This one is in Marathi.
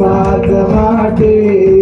माझ वाटे